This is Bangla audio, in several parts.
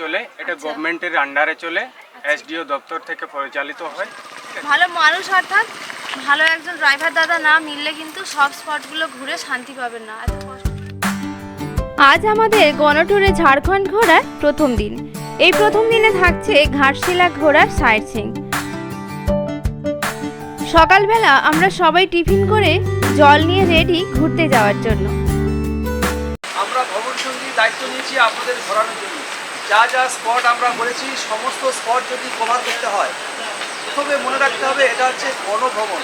চলে এটা গভর্নমেন্টের আন্ডারে চলে এসডিও দপ্তর থেকে পরিচালিত হয়। ভালো মানুষ অর্থাৎ ভালো একজন ড্রাইভার দাদা না মিললে কিন্তু সব স্পটগুলো ঘুরে শান্তি পাবেন না। আজ আমাদের গণটুরে ঝাড়খণ্ড ঘোরার প্রথম দিন। এই প্রথম দিনে থাকছে ঘাটশিলা ঘোরার সাইট সিং সকালবেলা আমরা সবাই টিফিন করে জল নিয়ে রেডি ঘুরতে যাওয়ার জন্য। আমরা ভ্রমণ সঙ্গী দায়িত্ব নিয়েছি আপনাদের ঘোরানোর জন্য। যা যা স্পট আমরা বলেছি সমস্ত স্পট যদি কভার করতে হয়, প্রথমে মনে রাখতে হবে এটা হচ্ছে গণভ্রমণ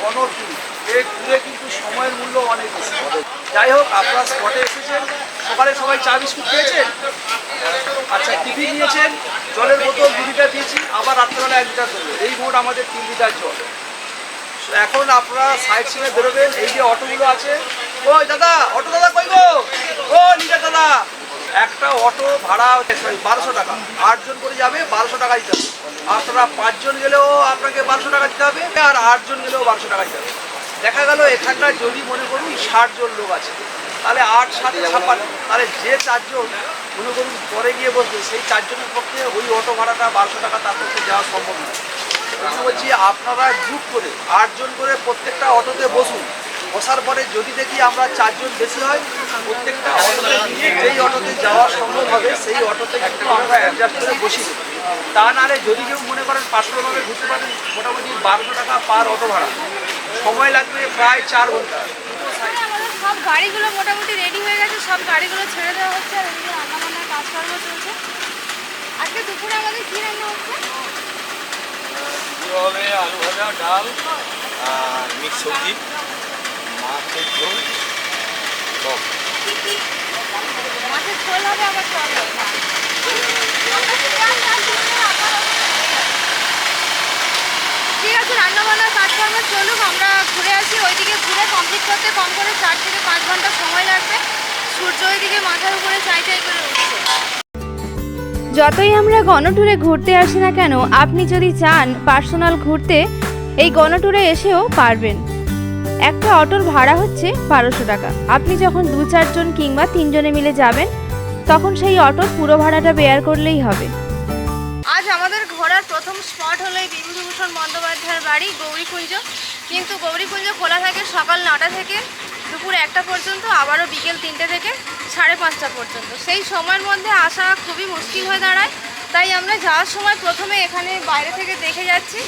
গণ ট্যুর এই ট্যুরে কিন্তু সময়ের মূল্য অনেক বেশি। যাই হোক, আপনারা স্পটে এসেছেন। সকালে সবাই চা বিস্কুট খেয়েছেন? আচ্ছা টিফিন নিয়েছেন? জলের বোতল দু লিটার দিয়েছি, আবার রাত্রেবেলা এক লিটার দেবো এই মোট আমাদের তিন লিটার জল। এখন আপনারা সাইড সিনে বেরোবেন, এই যে অটোগুলো আছে। ওই দাদা, অটো দাদা কই গো? ও নিজের দাদা। একটা অটো ভাড়া বারোশো টাকা। আটজন করে যাবে, বারোশো টাকা দিতে হবে। আপনারা পাঁচজন গেলেও আপনাকে বারোশো টাকা দিতে হবে, আর আটজন গেলেও বারোশো টাকা দিতে হবে। দেখা গেল এখানকার যদি মনে করুন ষাটজন লোক আছে, তাহলে আট সাত ছাপ্পান্ন। তাহলে যে চারজন, মনে করুন, পরে গিয়ে বসবে, সেই চারজনের পক্ষে ওই অটো ভাড়াটা বারোশো টাকা তার পক্ষে যাওয়া সম্ভব নয়। বলছি আপনারা গ্রুপ করে আটজন করে প্রত্যেকটা অটোতে বসুন। বসার পরে যদি দেখি আমরা চারজন বেশি হয় প্রত্যেকটা অটোতে নিয়ে যেই অটোতে যাওয়া সম্ভব হবে সেই অটোতে একটু আমরা অ্যাডজাস্ট করে বসি তা নাহলে যদি কেউ মনে করেন পার্সোনালভাবে ঘুরতে পারেন মোটামুটি বারোশো টাকা পার অটো ভাড়া। সময় লাগবে প্রায় চার ঘণ্টা। সব গাড়িগুলো মোটামুটি রেডি হয়ে গেছে সব গাড়িগুলো ছেড়ে দেওয়া হচ্ছে আর এদিকে রান্না বান্নার কাজকর্ম চলছে। আজকে দুপুরে আমাদের কি রান্না হচ্ছে? হবে আলু ভাজা ডাল আর মিক্স সবজি। ঠিক আছে চলুক আমরা ঘুরে আসি ওইদিকে ঘুরে কমপ্লিট করতে কম করে চার থেকে পাঁচ ঘণ্টা সময় লাগবে সূর্য ওইদিকে মাথার উপরে চাই চাই করে উঠছে যতই আমরা গণটুরে ঘুরতে আসি না কেন, আপনি যদি চান পার্সোনাল ঘুরতে, এই গণটুরে এসেও পারবেন। একটা অটোর ভাড়া হচ্ছে বারোশো টাকা। আপনি যখন দু চারজন কিংবা তিনজনে মিলে যাবেন, তখন সেই অটোর পুরো ভাড়াটা বেয়ার করলেই হবে। আজ আমাদের ঘোরার প্রথম স্পট হলো এই বিভূতিভূষণ বন্দ্যোপাধ্যায়ের বাড়ি গৌরীকুঞ্জ। কিন্তু গৌরীকুঞ্জ খোলা থাকে সকাল নটা থেকে, দুপুর একটা পর্যন্ত, আবারও বিকেল তিনটে থেকে সাড়ে পাঁচটা পর্যন্ত। সেই সময়ের মধ্যে আসা খুবই মুশকিল হয়ে দাঁড়ায়। তাই আমরা যাওয়ার সময় প্রথমে এখানে বাইরে থেকে দেখে যাচ্ছি।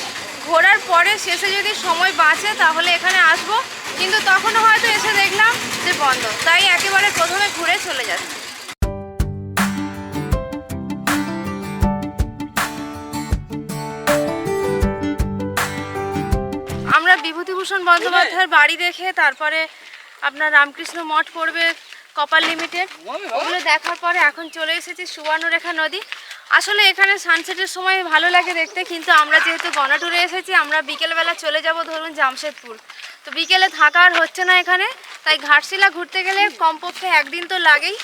ঘোরার পরে শেষে যদি সময় বাঁচে তাহলে এখানে আসব। কিন্তু তখনও হয়তো এসে দেখলাম যে বন্ধ। তাই একেবারে প্রথমে ঘুরে চলে যাচ্ছি। আমরা বিভূতিভূষণ বন্দ্যোপাধ্যায়ের বাড়ি দেখে তারপরে আপনার রামকৃষ্ণ মঠ পড়বে কপাল লিমিটেড। ওগুলো দেখার পরে এখন চলে এসেছি সুবর্ণরেখা নদী। আসলে এখানে সানসেটের সময় ভালো লাগে দেখতে কিন্তু আমরা যেহেতু গণাটুরে এসেছি আমরা বিকেলবেলা চলে যাব ধরুন জামশেদপুর। তো বিকেলে থাকা আর হচ্ছে না এখানে তাই ঘাটশিলা ঘুরতে গেলে কমপক্ষে একদিন তো লাগেই।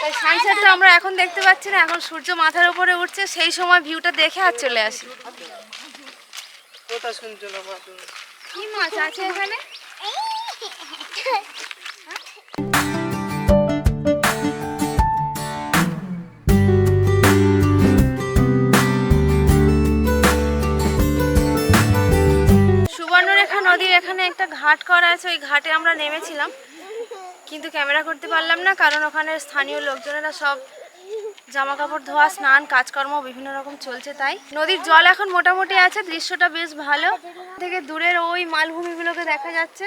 তাই সানসেটটা আমরা এখন দেখতে পাচ্ছি না এখন সূর্য মাথার উপরে উঠছে সেই সময় ভিউটা দেখে আর চলে আসি। কি মাছ আছে এখানে? নদীর এখানে একটা ঘাট করা আছে, ওই ঘাটে আমরা নেমেছিলাম। কিন্তু ক্যামেরা করতে পারলাম না, কারণ ওখানে স্থানীয় লোকজনেরা সব জামা কাপড় ধোয়া, স্নান, কাজকর্ম বিভিন্ন রকম চলছে তাই। নদীর জল এখন মোটামুটি আছে, দৃশ্যটা বেশ ভালো। থেকে দূরের ওই মালভূমিগুলোকে দেখা যাচ্ছে।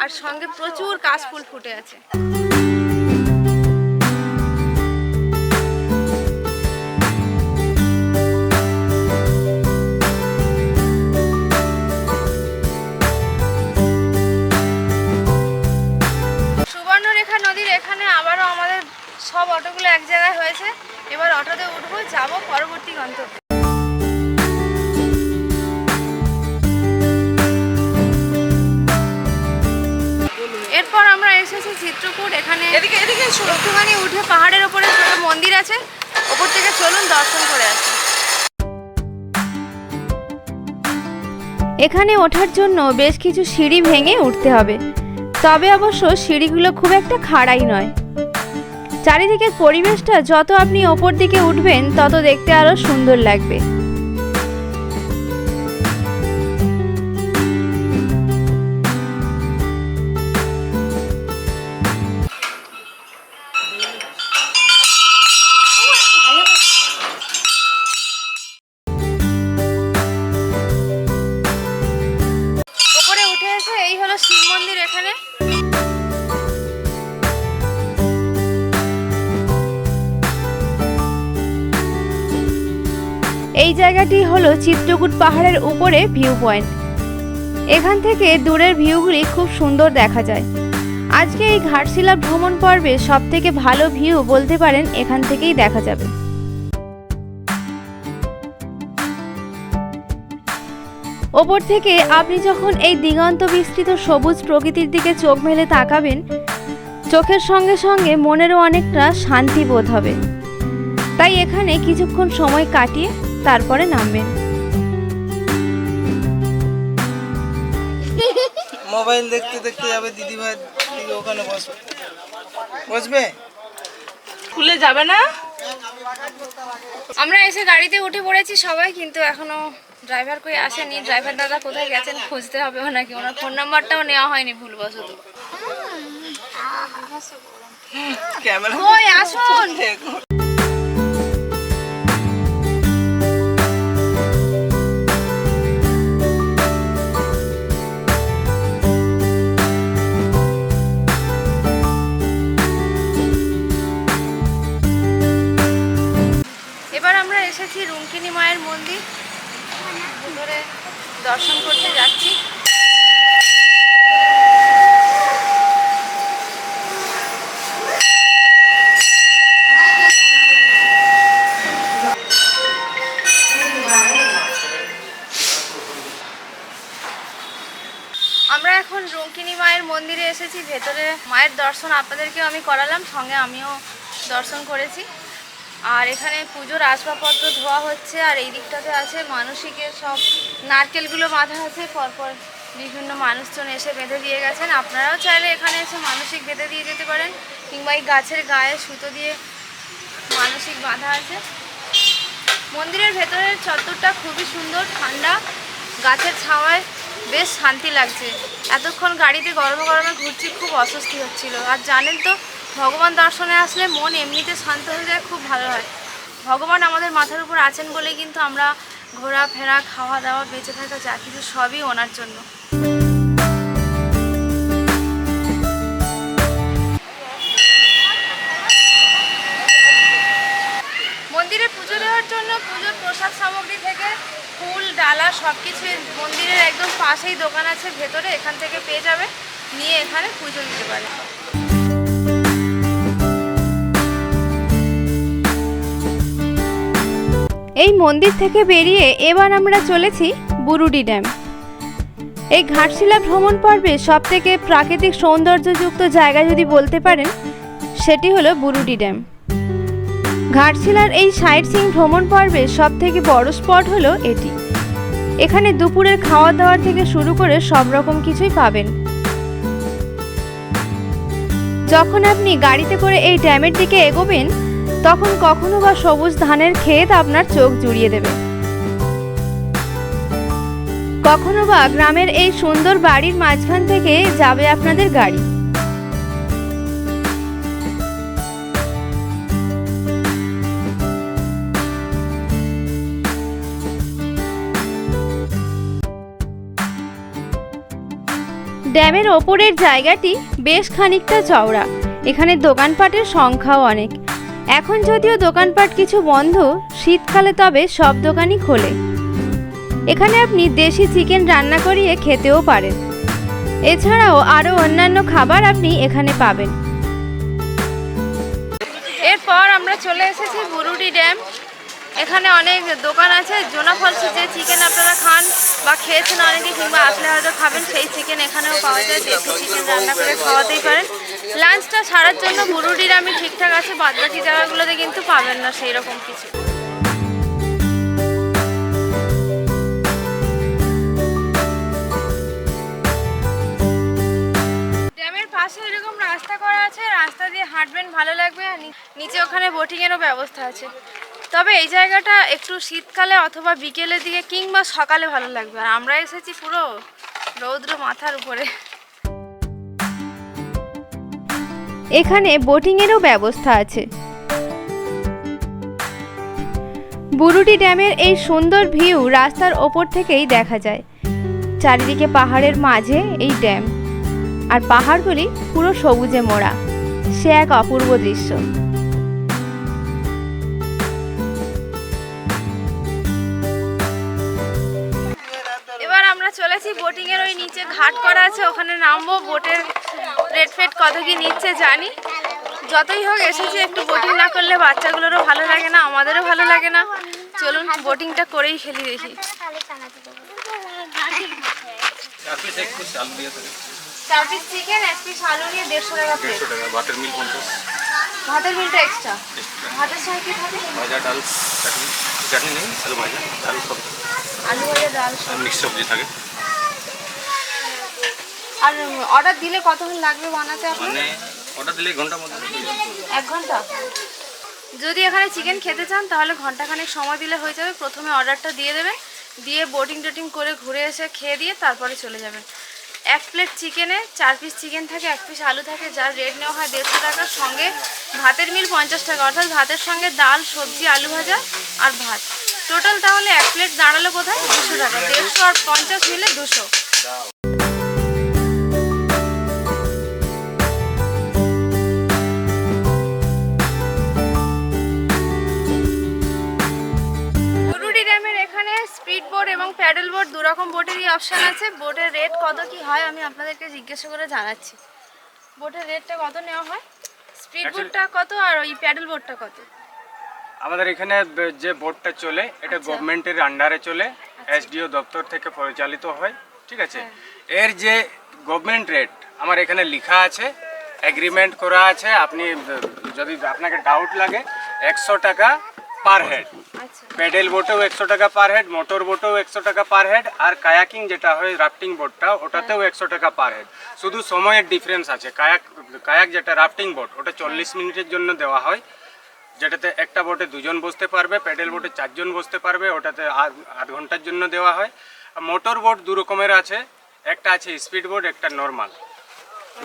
আর সঙ্গে প্রচুর কাশফুল ফুটে আছে। এখানে ওঠার জন্য বেশ কিছু সিঁড়ি ভেঙে উঠতে হবে। তবে অবশ্য সিঁড়িগুলো খুব একটা খাড়াই নয়। চারিদিকের পরিবেশটা যত আপনি ওপর দিকে উঠবেন, তত দেখতে আরও সুন্দর লাগবে। চিত্রকূট পাহাড়ের উপরে ভিউ পয়েন্ট এখান থেকে দূরের ভিউগুলি খুব সুন্দর দেখা যায়। আজকে এই ঘাটশিলা ভ্রমণ পর্বে সব থেকে ভালো ভিউ বলতে পারেন এখান থেকেই দেখা যাবে। ওপর থেকে আপনি যখন এই দিগন্ত বিস্তৃত সবুজ প্রকৃতির দিকে চোখ মেলে তাকাবেন, চোখের সঙ্গে সঙ্গে মনেরও অনেকটা শান্তি বোধ হবে। তাই এখানে কিছুক্ষণ সময় কাটিয়ে তারপরে নামবেন। মোবাইল দেখতে দেখতে যাবে দিদি ভাই ওখানে বসবে। বসবে? খুলে যাবে না? আমরা এসে গাড়িতে উঠে পড়েছি সবাই কিন্তু এখনও ড্রাইভার কই আসেনি। ড্রাইভার দাদা কোথায় গেছেন খুঁজতে হবে ওনাকে। ওনার ফোন নাম্বারটাও নেওয়া হয়নি ভুলবশত। ক্যামেরা আসুন। এসেছি রুঙ্কিনী মায়ের মন্দির। ভিতরে দর্শন করতে যাচ্ছি। আমরা এখন রুঙ্কিনী মায়ের মন্দিরে এসেছি। ভেতরে মায়ের দর্শন আপনাদেরকেও আমি করালাম, সঙ্গে আমিও দর্শন করেছি। আর এখানে পুজোর আসবাবপত্র ধোয়া হচ্ছে, আর এই দিকটাতে আছে মানসিকের সব নারকেলগুলো বাঁধা আছে। পরপর বিভিন্ন মানুষজন এসে বেঁধে দিয়ে গেছেন। আপনারাও চাইলে এখানে এসে মানসিক বেঁধে দিয়ে যেতে পারেন, কিংবা এই গাছের গায়ে সুতো দিয়ে মানসিক বাঁধা আছে। মন্দিরের ভেতরের চত্বরটা খুবই সুন্দর, ঠান্ডা। গাছের ছাওয়ায় বেশ শান্তি লাগছে। এতক্ষণ গাড়িতে গরমে গরমে ঘুরছি, খুব অস্বস্তি হচ্ছিল। আর জানেন তো ভগবান দর্শনে আসলে মন এমনিতে শান্ত হয়ে যায়, খুব ভালো হয়। ভগবান আমাদের মাথার উপর আছেন বলেই কিন্তু আমরা ঘোরাফেরা খাওয়া দাওয়া বেঁচে থাকা যা কিছু সবই ওনার জন্য। মন্দিরে পুজো দেওয়ার জন্য পুজোর প্রসাদ সামগ্রী থেকে ফুল, ডালা সব কিছু মন্দিরের একদম পাশেই দোকান আছে, ভেতরে এখান থেকে পেয়ে যাবে, নিয়ে এখানে পুজো দিতে পারে এই মন্দির থেকে বেরিয়ে এবার আমরা চলেছি বুরুডি ড্যাম। এই ঘাটশিলা ভ্রমণ পর্বে সব থেকে প্রাকৃতিক সৌন্দর্যযুক্ত জায়গা যদি বলতে পারেন, সেটি হলো বুরুডি ড্যাম। ঘাটশিলার এই সাইট সিং ভ্রমণ পর্বে সব থেকে বড় স্পট হলো এটি। এখানে দুপুরের খাওয়া দাওয়ার থেকে শুরু করে সব রকম কিছুই পাবেন। যখন আপনি গাড়িতে করে এই ড্যামের দিকে এগোবেন তখন কখনো বা সবুজ ধানের ক্ষেত আপনার চোখ জুড়িয়ে দেবে। কখনো বা গ্রামের এই সুন্দর বাড়ির মাঝখান থেকে যাবে আপনাদের গাড়ি। ড্যামের ওপরের জায়গাটি বেশ খানিকটা চওড়া। এখানে দোকানপাটের সংখ্যাও অনেক। এখন যদিও দোকানপাট কিছু বন্ধ, শীতকালে তবে সব দোকানই খোলে। এখানে আপনি দেশি চিকেন রান্না করিয়ে খেতেও পারেন। এছাড়াও আরও অন্যান্য খাবার আপনি এখানে পাবেন। এরপর আমরা চলে এসেছি বুরুডি ড্যাম। এখানে অনেক দোকান আছে। জোনা ফলসে যে চিকেন আপনারা খান বা খেয়েছেন অনেকে কিংবা আসলে হয়তো খাবেন, সেই চিকেন এখানেও পাওয়া যায়। দেশি চিকেন রান্না করে খাওয়াতেই পারেন। লাঞ্চটা ছাড়ার জন্য বুরুডির আমি ঠিকঠাক আছে, বাদবাকি জায়গাগুলোতে কিন্তু পাবেন না সেই রকম কিছু পাশে রাস্তা করা আছে, রাস্তা দিয়ে হাঁটবেন, ভালো লাগবে। আর নিচে ওখানে বোটিংয়েরও ব্যবস্থা আছে। তবে এই জায়গাটা একটু শীতকালে অথবা বিকেলের দিকে কিংবা সকালে ভালো লাগবে। আর আমরা এসেছি পুরো রৌদ্র মাথার উপরে। এখানে বোটিংয়েরও ব্যবস্থা আছে। বুরুটি ড্যামের এই সুন্দর ভিউ রাস্তার ওপর থেকেই দেখা যায়। চারিদিকে পাহাড়ের মাঝে এই ড্যাম। আর পাহাড়গুলি পুরো সবুজে মোড়া। সে এক অপূর্ব দৃশ্য। চলেছি বোটিং এর ওই নিচে ঘাট করা আছে ওখানে নামবো বোটের রেট ফেট কত কি নিচ্ছে জানি। যতই হোক এসেছি একটু বোটিং না করলে বাচ্চাগুলোরও ভালো লাগে না আমাদেরও ভালো লাগে না। চলুন বোটিংটা করেই খেলি দেখি। চার পিস আলু দিয়ে থাকে চার পিস চিকেন এক পিস আলু নিয়ে দেড়শো টাকা প্লেট দেড়শো মিল পঞ্চাশ। ভাতের এক্সট্রা ভাতের সঙ্গে কি থাকে? ভাজা ডাল চাটনি চাটনি নেই আলু ভাজা আলু সব। আলু ভাজা ডাল আর মিক্স সবজি থাকে। আর অর্ডার দিলে কতক্ষণ লাগবে বানাতে আপনার? মানে অর্ডার দিলে ঘণ্টার মধ্যে এক ঘণ্টা? যদি এখানে চিকেন খেতে চান তাহলে ঘন্টাখানেক সময় দিলে হয়ে যাবে। প্রথমে অর্ডারটা দিয়ে দেবেন। দিয়ে বোটিং টোটিং করে ঘুরে এসে খেয়ে দিয়ে তারপরে চলে যাবেন। এক প্লেট চিকেনে চার পিস চিকেন থাকে এক পিস আলু থাকে যার রেট নেওয়া হয় দেড়শো টাকার সঙ্গে ভাতের মিল পঞ্চাশ টাকা। অর্থাৎ ভাতের সঙ্গে ডাল সবজি আলু ভাজা আর ভাত। টোটাল তাহলে এক প্লেট দাঁড়াল কোথায়? দুশো টাকা। দেড়শো আর পঞ্চাশ মিলে দুশো। প্যাডেল বোর্ড দু রকম বোটেরই অপশান আছে। বোটের রেট কত কি হয় আমি আপনাদেরকে জিজ্ঞাসা করে জানাচ্ছি। বোটের রেটটা কত নেওয়া হয়? স্পিড বোটটা কত আর ওই প্যাডেল বোটটা কত? আমাদের এখানে যে বোর্ডটা চলে এটা গভর্নমেন্টের আন্ডারে চলে এসডিও দপ্তর থেকে পরিচালিত হয় ঠিক আছে? এর যে গভর্নমেন্ট রেট আমার এখানে লেখা আছে এগ্রিমেন্ট করা আছে আপনি যদি আপনাকে ডাউট লাগে একশো টাকা পার হেড প্যাডেল বোটেও একশো টাকা পার হেড মোটর বোটেও একশো টাকা পার হেড আর কায়াকিং যেটা হয় রাফটিং বোটটা ওটাতেও একশো টাকা পার হেড শুধু সময়ের ডিফারেন্স আছে। কায়াক কায়াক যেটা রাফটিং বোট ওটা চল্লিশ মিনিটের জন্য দেওয়া হয়। যেটাতে একটা বোটে দুজন বসতে পারবে প্যাডেল বোটে চারজন বসতে পারবে ওটাতে আধ আধ ঘণ্টার জন্য দেওয়া হয়। আর মোটর বোট দু রকমের আছে। একটা আছে স্পিড বোট একটা নর্মাল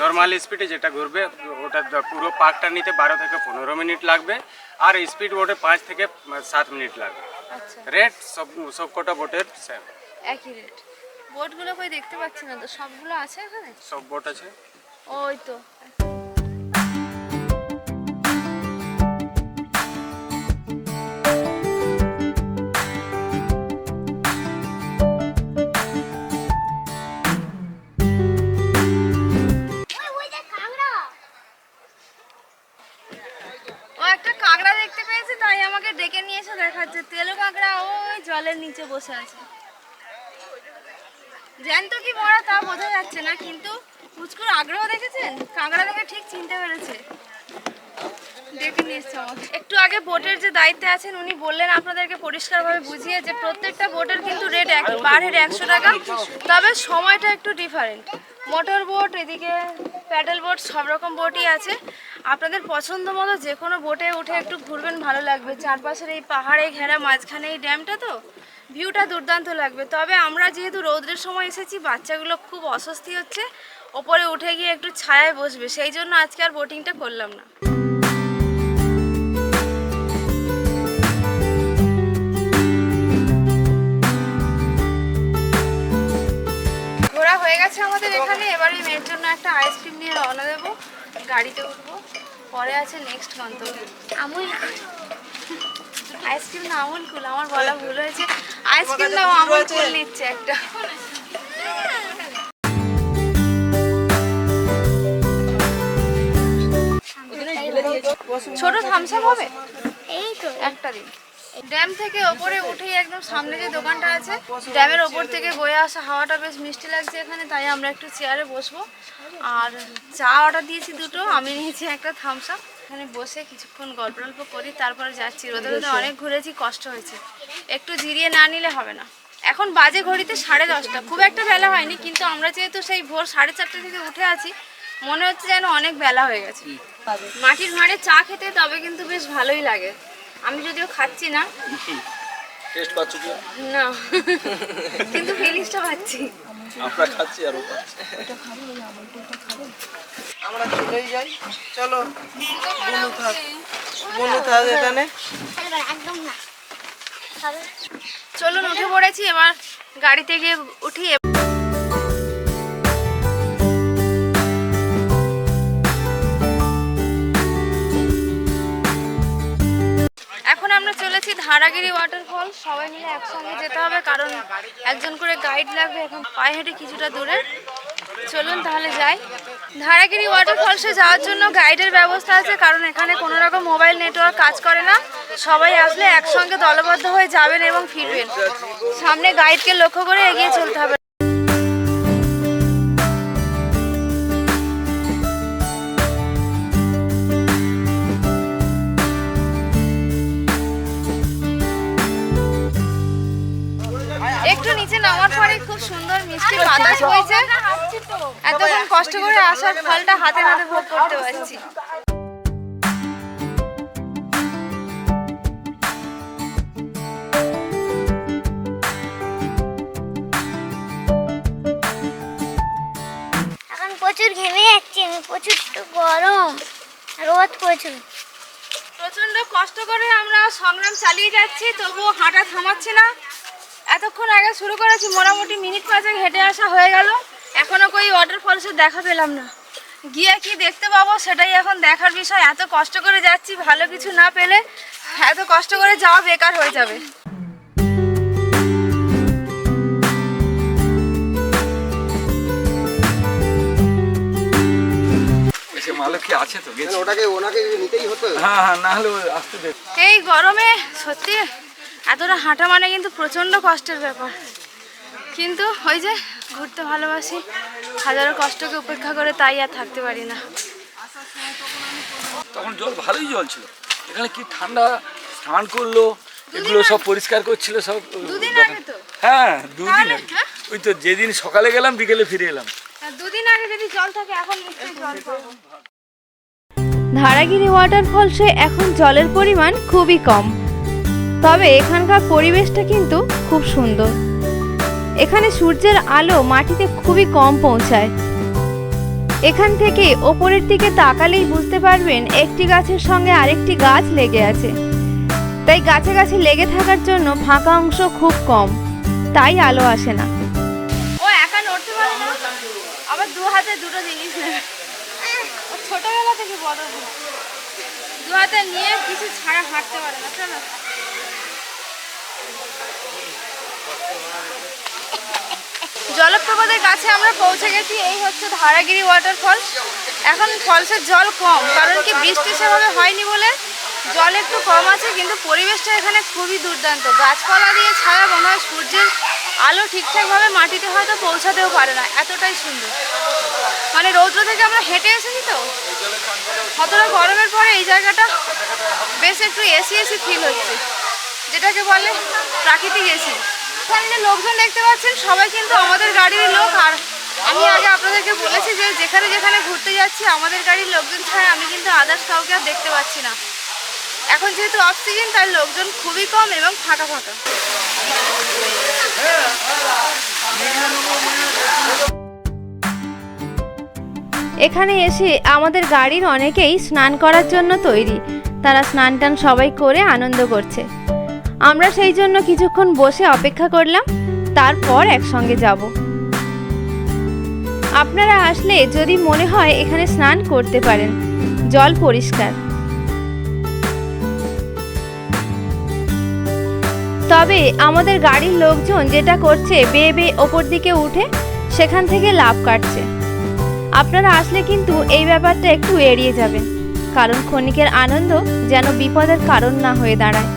নর্মাল স্পিডে যেটা ঘুরবে ওটা পুরো পার্কটা নিতে বারো থেকে পনেরো মিনিট লাগবে। আর স্পিড বোটে পাঁচ থেকে সাত মিনিট লাগবে আচ্ছা। রেট সব সবকটা বোটের সেম একই রেট বোটগুলো কই দেখতে পাচ্ছি না তো সবগুলো আছে এখানে সব বোট আছে। ওই তো। কাঁকড়া দেখতে পেয়েছি, তাই আমাকে ডেকে নিয়ে এসে দেখাচ্ছে। তেলো কাঁকড়া ওই জলের নিচে বসে আছে। জ্যান্ত কি মরা তা বোঝা যাচ্ছে না, কিন্তু পুচকুর আগ্রহ দেখেছেন কাঁকড়া দেখে ঠিক চিনতে পেরেছে। ডেকে নিয়ে এসছে আমাকে। একটু আগে বোটের যে দায়িত্বে আছেন, উনি বললেন আপনাদেরকে পরিষ্কারভাবে বুঝিয়ে যে প্রত্যেকটা বোটের কিন্তু রেট এক পার হেড একশো টাকা। তবে সময়টা একটু ডিফারেন্ট মোটর বোট, এদিকে প্যাডেল বোট, সব রকম বোটই আছে। আপনাদের পছন্দ মতো যে কোনো বোটে উঠে একটু ঘুরবেন, ভালো লাগবে। চারপাশের এই পাহাড়ে ঘেরা মাঝখানে এই ড্যামটা তো, ভিউটা দুর্দান্ত লাগবে। তবে আমরা যেহেতু রৌদ্রের সময় এসেছি, বাচ্চাগুলো খুব অস্বস্তি হচ্ছে। ওপরে উঠে গিয়ে একটু ছায়ায় বসবে, সেই জন্য আজকে আর বোটিংটা করলাম না। ঘোরা হয়ে গেছে আমাদের এখানে, এবারে মেয়ের জন্য একটা আইসক্রিম নিয়ে রওনা দেবো। গাড়িতে উঠবো। পরে আছে নেক্সট গন্তব্য আমুল আইসক্রিম না আমুল কুল আমার বলা ভুল হয়েছে। আইসক্রিম না আমুল কুল নিচ্ছে একটা। ছোট থামসাপ হবে? এই তো। একটা দিন। ড্যাম থেকে ওপরে উঠেই একদম সামনে যে দোকানটা আছে ড্যামের ওপর থেকে বয়ে আসা হাওয়াটা বেশ মিষ্টি লাগছে এখানে তাই আমরা একটু চেয়ারে বসবো। আর চা অর্ডার দিয়েছি দুটো আমি নিয়েছি একটা থামস আপ এখানে বসে কিছুক্ষণ গল্প টল্প করি তারপরে যাচ্ছি। রোদে রোদে অনেক ঘুরেছি কষ্ট হয়েছে। একটু জিরিয়ে না নিলে হবে না। এখন বাজে ঘড়িতে সাড়ে দশটা। খুব একটা বেলা হয়নি কিন্তু আমরা যেহেতু সেই ভোর সাড়ে চারটে থেকে উঠে আছি মনে হচ্ছে যেন অনেক বেলা হয়ে গেছে। মাটির ভাঁড়ে চা খেতে তবে কিন্তু বেশ ভালোই লাগে। আমি যদিও খাচ্ছি না। টেস্ট পাচ্ছ কি? না। কিন্তু ফিলিংসটা পাচ্ছি আমরা খাচ্ছি আর ও পাচ্ছে আমরা চলেই যাই। চলো বনু থাক। বনু থাক এখানে। চলুন উঠে পড়েছি। এবার গাড়িতে গিয়ে উঠি। এখন আমরা চলেছি ধারাগিরি ওয়াটারফল সবাই মিলে একসঙ্গে যেতে হবে, কারণ একজন করে গাইড লাগবে এখন পায়ে হেঁটে কিছুটা দূরে। চলুন তাহলে যাই। ধারাগিরি ওয়াটারফলসে যাওয়ার জন্য গাইডের ব্যবস্থা আছে, কারণ এখানে কোনো রকম মোবাইল নেটওয়ার্ক কাজ করে না। সবাই আসলে একসঙ্গে দলবদ্ধ হয়ে যাবেন এবং ফিরবেন। সামনে গাইডকে লক্ষ্য করে এগিয়ে চলতে হবে। বইছে এতক্ষণ কষ্ট করে আসার ফলটা হাতে হাতে ভোগ করতে পারছি। এখন প্রচুর ঘেমে যাচ্ছি আমি প্রচুর গরম রোদ প্রচুর। প্রচণ্ড কষ্ট করে আমরা সংগ্রাম চালিয়ে যাচ্ছি তবুও হাঁটা থামাচ্ছি না। এতক্ষণ আগে শুরু করেছি মোটামুটি মিনিট পাঁচেক হেঁটে আসা হয়ে গেল। এখনও কই ওয়াটারফলসের দেখা পেলাম না। গিয়ে কি দেখতে পাবো সেটাই এখন দেখার বিষয়। এত কষ্ট করে যাচ্ছি ভালো কিছু না পেলে এত কষ্ট করে যাওয়া বেকার হয়ে যাবে। সে আছে তো? ওটাকে ওনাকে নিতেই হতো। হ্যাঁ হ্যাঁ না হলে আসতে এই গরমে সত্যি এতটা হাঁটা মানে কিন্তু প্রচণ্ড কষ্টের ব্যাপার। কিন্তু ওই যে ঘুরতে ভালোবাসি হাজারো কষ্টকে উপেক্ষা করে তাই আর থাকতে পারি না। তখন জল ভালোই জল ছিল এখানে কি ঠান্ডা স্নান করল এগুলো সব পরিষ্কার করছিল সব দুদিন আগে তো। হ্যাঁ দুদিন আগে। হ্যাঁ? ওই তো যেদিন সকালে গেলাম বিকেলে ফিরে এলাম। আর দুদিন আগে যদি জল থাকে এখন নিশ্চয়ই জল পাবো। ধারাগিরি ওয়াটারফলসে এখন জলের পরিমাণ খুবই কম। তবে এখানকার পরিবেশটা কিন্তু খুব সুন্দর। এখানে সূর্যের আলো মাটিতে খুবই কম পৌঁছায়। এখান থেকে ওপরের দিকে তাকালেই বুঝতে পারবেন একটি গাছের সঙ্গে আরেকটি গাছ লেগে আছে। তাই গাছে গাছে লেগে থাকার জন্য ফাঁকা অংশ খুব কম, তাই আলো আসে না। ও, একা নড়তে পারে না। আবার দু হাতে দুটো জিনিস নেবে ছোটবেলা থেকে বড় দু হাতে নিয়ে কিছু ছাড়া হাঁটতে পারে না, চলো। জলপ্রপাতের কাছে আমরা পৌঁছে গেছি, এই হচ্ছে ধারাগিরি ওয়াটারফল এখন ফলসের জল কম, কারণ কি বৃষ্টি সেভাবে হয়নি বলে জল একটু কম আছে, কিন্তু পরিবেশটা এখানে খুবই দুর্দান্ত। গাছপালা দিয়ে ছায়া, মনে হয় সূর্যের আলো ঠিকঠাকভাবে মাটিতে হয়তো পৌঁছাতেও পারে না, এতটাই সুন্দর। মানে রৌদ্র থেকে আমরা হেঁটে এসেছি তো? কতটা গরমের পরে এই জায়গাটা বেশ একটু এসি এসি ফিল হচ্ছে, যেটাকে বলে প্রাকৃতিক এসি এখানে লোকজন দেখতে পাচ্ছেন, সবাই কিন্তু আমাদের গাড়ির লোক। আর আমি আগে আপনাদেরকে বলেছি যে যেখানে যেখানে ঘুরতে যাচ্ছি, আমাদের গাড়ির লোকজন ছাড়া আমি কিন্তু আদার্স কাউকে আর দেখতে পাচ্ছি না। এখন যেহেতু অফ সিজন তাই লোকজন খুবই কম এবং ফাঁকা ফাঁকা। এখানে এসে আমাদের গাড়ির অনেকেই স্নান করার জন্য তৈরি। তারা স্নান টান সবাই করে আনন্দ করছে। আমরা সেই জন্য কিছুক্ষণ বসে অপেক্ষা করলাম, তারপর একসঙ্গে যাব। আপনারা আসলে যদি মনে হয় এখানে স্নান করতে পারেন, জল পরিষ্কার। তবে আমাদের গাড়ির লোকজন যেটা করছে, বেয়ে বেয়ে ওপর দিকে উঠে সেখান থেকে লাভ কাটছে। আপনারা আসলে কিন্তু এই ব্যাপারটা একটু এড়িয়ে যাবেন, কারণ ক্ষণিকের আনন্দ যেন বিপদের কারণ না হয়ে দাঁড়ায়।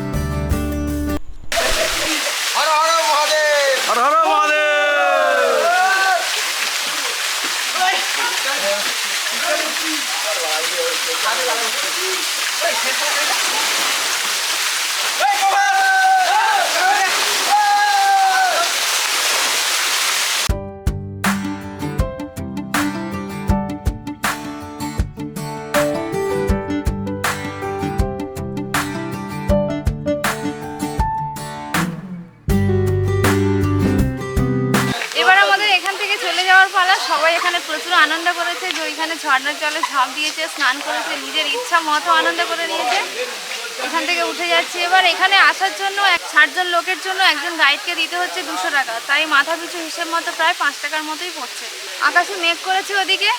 আসার জন্য এক ষাটজন লোকের জন্য একজন গাইডকে দিতে হচ্ছে দুশো টাকা। তাই মাথা পিছু হিসেব মতো প্রায় পাঁচ টাকার মতোই পড়ছে। আকাশে মেঘ করেছে ওদিকে।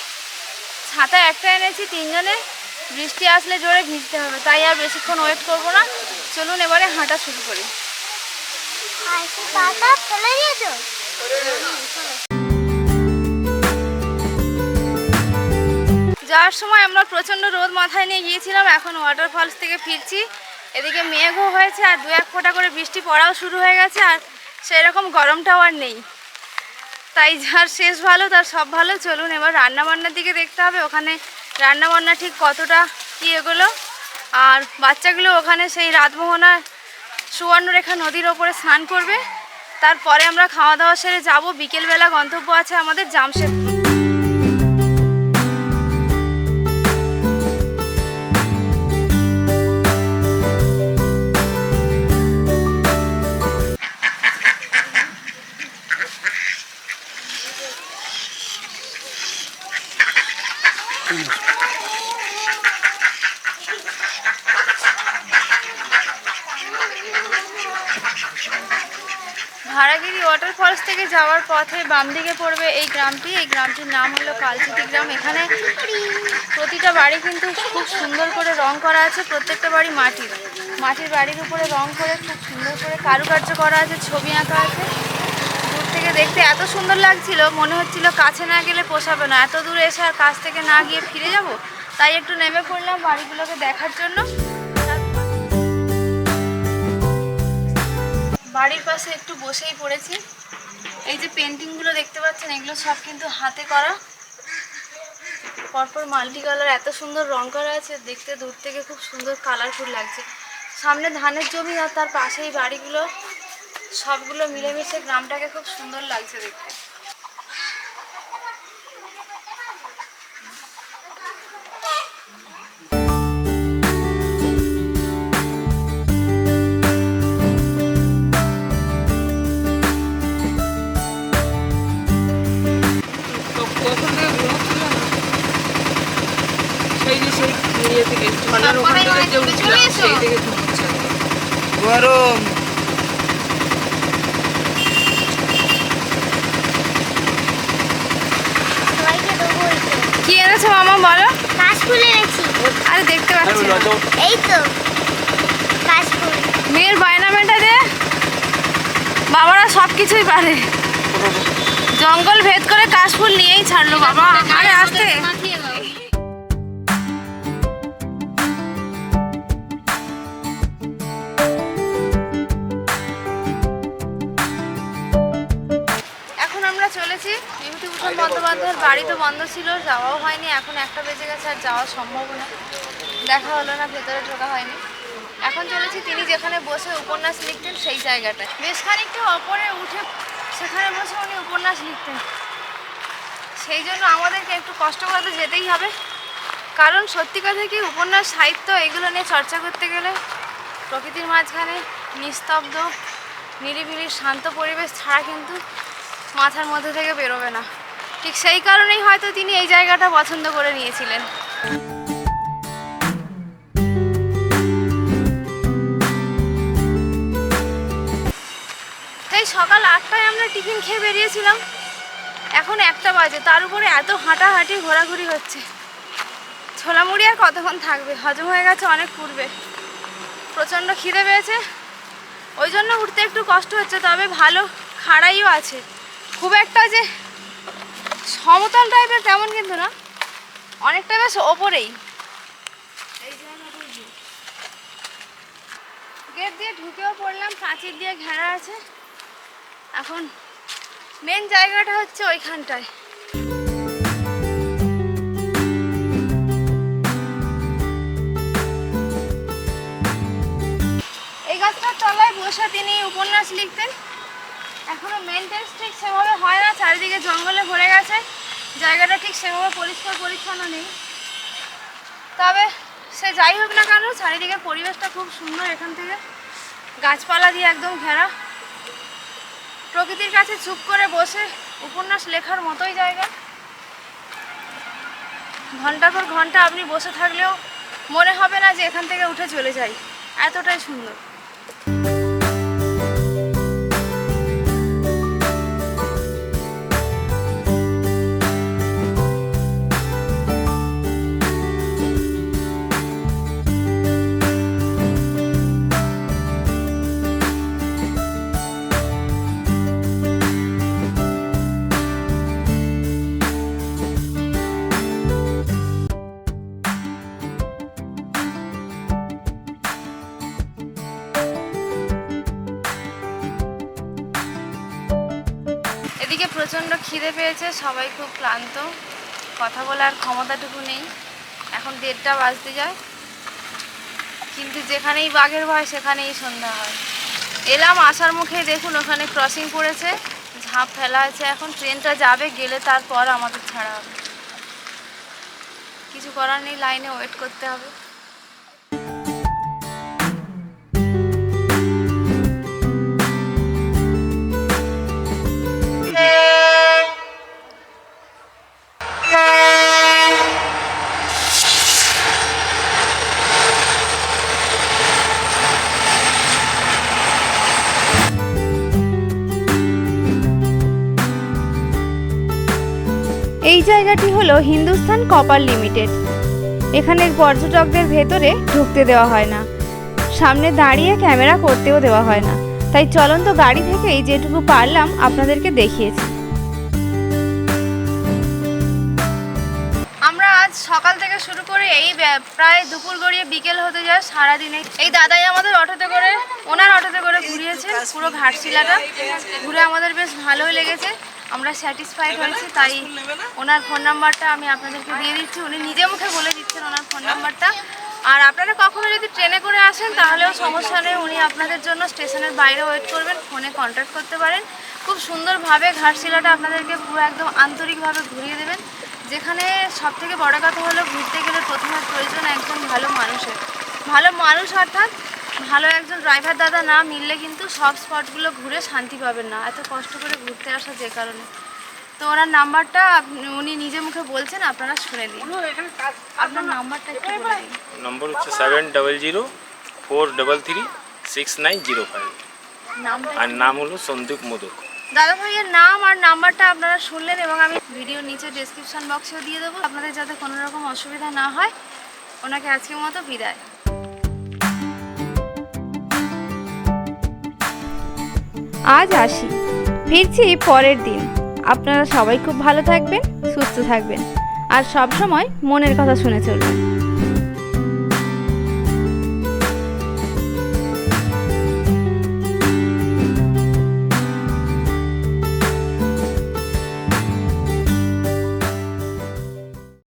ছাতা একটা এনেছি তিনজনে। বৃষ্টি আসলে জোরে ভিজতে হবে তাই আর বেশিক্ষণ ওয়েট করব না। চলুন এবারে হাঁটা শুরু করি। যাওয়ার সময় আমরা প্রচণ্ড রোদ মাথায় নিয়ে গিয়েছিলাম এখন ওয়াটারফলস থেকে ফিরছি। এদিকে মেঘও হয়েছে আর দু এক ফোঁটা করে বৃষ্টি পড়াও শুরু হয়ে গেছে আর সেরকম গরমটাও আর নেই। তাই যার শেষ ভালো, তার সব ভালো। চলুন এবার রান্নাবান্নার দিকে দেখতে হবে। ওখানে রান্নাবান্না ঠিক কতটা কী এগুলো। আর বাচ্চাগুলো ওখানে সেই রাতমোহনা সুবর্ণরেখা নদীর ওপরে স্নান করবে। তারপরে আমরা খাওয়া দাওয়া সেরে যাব। বিকেলবেলা গন্তব্য আছে আমাদের জামশেদপুর। যাওয়ার পথে বাম দিকে পড়বে এই গ্রামটি। এই গ্রামটির নাম হলো কালচিতি গ্রাম। এখানে প্রতিটা বাড়ি কিন্তু খুব সুন্দর করে রং করা আছে, প্রত্যেকটা বাড়ি মাটির। মাটির বাড়ির উপরে রং করে খুব সুন্দর করে কারুকার্য করা আছে, ছবি আঁকা আছে। দূর থেকে দেখতে এত সুন্দর লাগছিল, মনে হচ্ছিল কাছে না গেলে পোষাবে না। এত দূরে এসে আর কাছ থেকে না গিয়ে ফিরে যাব? তাই একটু নেমে পড়লাম বাড়িগুলোকে দেখার জন্য। বাড়ির পাশে একটু বসেই পড়েছি। এই যে পেন্টিংগুলো দেখতে পাচ্ছেন, এগুলো সব কিন্তু হাতে করা। পরপর মাল্টি কালার এত সুন্দর রং করা আছে, দেখতে দূর থেকে খুব সুন্দর কালারফুল লাগছে। সামনে ধানের জমি আর তার পাশেই বাড়িগুলো, সবগুলো মিলেমিশে গ্রামটাকে খুব সুন্দর লাগছে দেখতে। গরম। কি এনেছো মামা বলো? কাশফুল এনেছি। আরে দেখতে পাচ্ছি। এই তো কাশফুল। মেয়ের বায়না মেটা দে। বাবারা সব কিছুই পারে। জঙ্গল ভেদ করে কাশফুল নিয়েই ছাড়লো বাবা। আরে আসতে। বাড়ি তো বন্ধ ছিল, যাওয়াও হয়নি, এখন একটা বেজে গেছে আর যাওয়া সম্ভব না। দেখা হলো না, ভেতরে ঢোকা হয়নি। এখন চলেছি তিনি যেখানে বসে উপন্যাস লিখতেন সেই জায়গাটায়। বেশ খানিকটা অপরে উঠে সেখানে বসে উনি উপন্যাস লিখতেন। সেই জন্য আমাদেরকে একটু কষ্ট করে তো যেতেই হবে। কারণ সত্যি কথা কি, উপন্যাস, সাহিত্য এগুলো নিয়ে চর্চা করতে গেলে প্রকৃতির মাঝখানে নিস্তব্ধ, নিরিবিলি, শান্ত পরিবেশ ছাড়া কিন্তু মাথার মধ্যে থেকে বেরোবে না। ঠিক সেই কারণেই হয়তো তিনি এই জায়গাটা পছন্দ করে নিয়েছিলেন। তাই সকাল আটটায় আমরা টিফিন খেয়ে বেরিয়েছিলাম। এখন একটা বাজে, তার উপরে এত হাঁটাহাঁটি ঘোরাঘুরি হচ্ছে। ছোলা মুড়ি আর কতক্ষণ থাকবে? হজম হয়ে গেছে অনেক পূর্বে। প্রচণ্ড খিদে পেয়েছে। ওই জন্য উঠতে একটু কষ্ট হচ্ছে, তবে ভালো, খাড়াইও আছে। খুব একটা যে সমতল টাইপের তেমন কিন্তু না। অনেকটা বেশ ওপরেই। গেট দিয়ে ঢুকেও পড়লাম, প্রাচীর দিয়ে ঘেরা আছে। এখন মেন জায়গাটা হচ্ছে ওইখানটায়। এই গাছটার তলায় বসে তিনি উপন্যাস লিখতেন। এখনও মেনটেন্স ঠিক সেভাবে হয় না। চারিদিকে জঙ্গলে ভরে গেছে। জায়গাটা ঠিক সেভাবে পরিষ্কার পরিচ্ছন্ন নেই। তবে সে যাই হোক না কেন, চারিদিকে পরিবেশটা খুব সুন্দর এখান থেকে। গাছপালা দিয়ে একদম ঘেরা। প্রকৃতির কাছে চুপ করে বসে উপন্যাস লেখার মতোই জায়গা। ঘণ্টার পর ঘণ্টা আপনি বসে থাকলেও মনে হবে না যে এখান থেকে উঠে চলে যাই। এতটাই সুন্দর। এদিকে প্রচণ্ড খিদে পেয়েছে, সবাই খুব ক্লান্ত। কথা বলার ক্ষমতাটুকু নেই। এখন দেড়টা বাজতে যায়। কিন্তু যেখানেই বাঘের ভয়, সেখানেই সন্ধ্যা হয়। এলাম আসার মুখে দেখুন, ওখানে ক্রসিং পড়েছে। ঝাঁপ ফেলা আছে এখন। ট্রেনটা যাবে, গেলে তারপর আমাদের ছাড়া হবে। কিছু করার নেই লাইনে ওয়েট করতে হবে। এই জায়গাটি হলো হিন্দুস্তান কপার লিমিটেড। এখানের পর্যটকদের ভেতরে ঢুকতে দেওয়া হয় না। সামনে দাঁড়িয়ে ক্যামেরা করতেও দেওয়া হয় না। তাই চলন্ত গাড়ি থেকেই যেটুকু পারলাম আপনাদেরকে দেখিয়েছি। আমরা আজ সকাল থেকে শুরু করে এই প্রায় দুপুর গড়িয়ে বিকেল হতে যায় সারাদিনে। এই দাদাই আমাদের অটোতে করে, ওনার অটোতে করে ঘুরিয়েছে পুরো ঘাটশিলাটা। ঘুরে আমাদের বেশ ভালোই লেগেছে। আমরা স্যাটিসফাইড হয়েছি, তাই ওনার ফোন নাম্বারটা আমি আপনাদেরকে দিয়ে দিচ্ছি। উনি নিজে মুখে বলে দিচ্ছেন ওনার ফোন নাম্বারটা আর আপনারা কখনো যদি ট্রেনে করে আসেন, তাহলেও সমস্যা নেই, উনি আপনাদের জন্য স্টেশনের বাইরে ওয়েট করবেন ফোনে কন্ট্যাক্ট করতে পারেন। খুব সুন্দরভাবে ঘাটশিলাটা আপনাদেরকে পুরো একদম আন্তরিকভাবে ঘুরিয়ে দেবেন। যেখানে সব থেকে বড় কথা হলো, ঘুরতে গেলে প্রথমে প্রয়োজন একজন ভালো মানুষের। ভালো মানুষ অর্থাৎ ভালো একজন ড্রাইভার দাদা না মিললে কিন্তু সব স্পটগুলো ঘুরে শান্তি পাবেন না। এত কষ্ট করে ঘুরতে আসা যে কারণে। তো ওনার নাম্বারটা আপনি- উনি নিজে মুখে বলছেন আপনারা শুনে দিন আপনার নাম্বারটা একটু নম্বর হচ্ছে seven double zero four double three six nine zero five আর নাম হলো সন্দীপ মোদক। দাদা ভাইয়ের নাম আর নাম্বারটা আপনারা শুনলেন এবং আমি ভিডিওর নিচে ডেসক্রিপশন বক্সেও দিয়ে দেবো। আপনাদের যাতে কোনো রকম অসুবিধা না হয়। ওনাকে আজকের মতো বিদায়। আজ আসি। ফিরছি পরের দিন। আপনারা সবাই খুব ভালো থাকবেন, সুস্থ থাকবেন। আর সব সময় মনের কথা শুনে চলবেন।